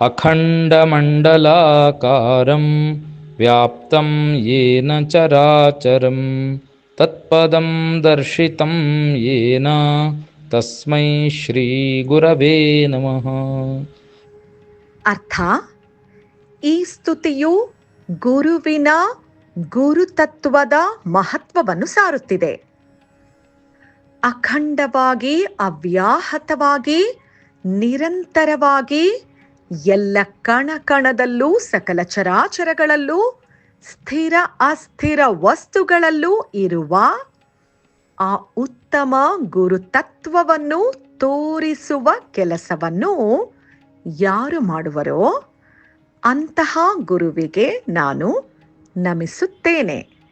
अखण्डमण्डलाकारं व्याप्तं येन चराचरं तत्पदं दर्शितं येन तस्मै श्रीगुरवे नमः ಅರ್ಥ ಈ ಸ್ತುತಿಯು ಗುರುವಿನ ಗುರುತತ್ವದ ಮಹತ್ವವನ್ನು ಸಾರುತ್ತಿದೆ ಅಖಂಡವಾಗಿ ಅವ್ಯಾಹತವಾಗಿ ನಿರಂತರವಾಗಿ ಎಲ್ಲ ಕಣ ಕಣದಲ್ಲೂ, ಸಕಲ ಚರಾಚರಗಳಲ್ಲೂ, ಸ್ಥಿರ ಅಸ್ಥಿರ ವಸ್ತುಗಳಲ್ಲೂ ಇರುವ ಆ ಉತ್ತಮ ಗುರುತತ್ವವನ್ನು ತೋರಿಸುವ ಕೆಲಸವನ್ನು ಯಾರು ಮಾಡುವರೋ ಅಂತಹ ಗುರುವಿಗೆ ನಾನು ನಮಿಸುತ್ತೇನೆ.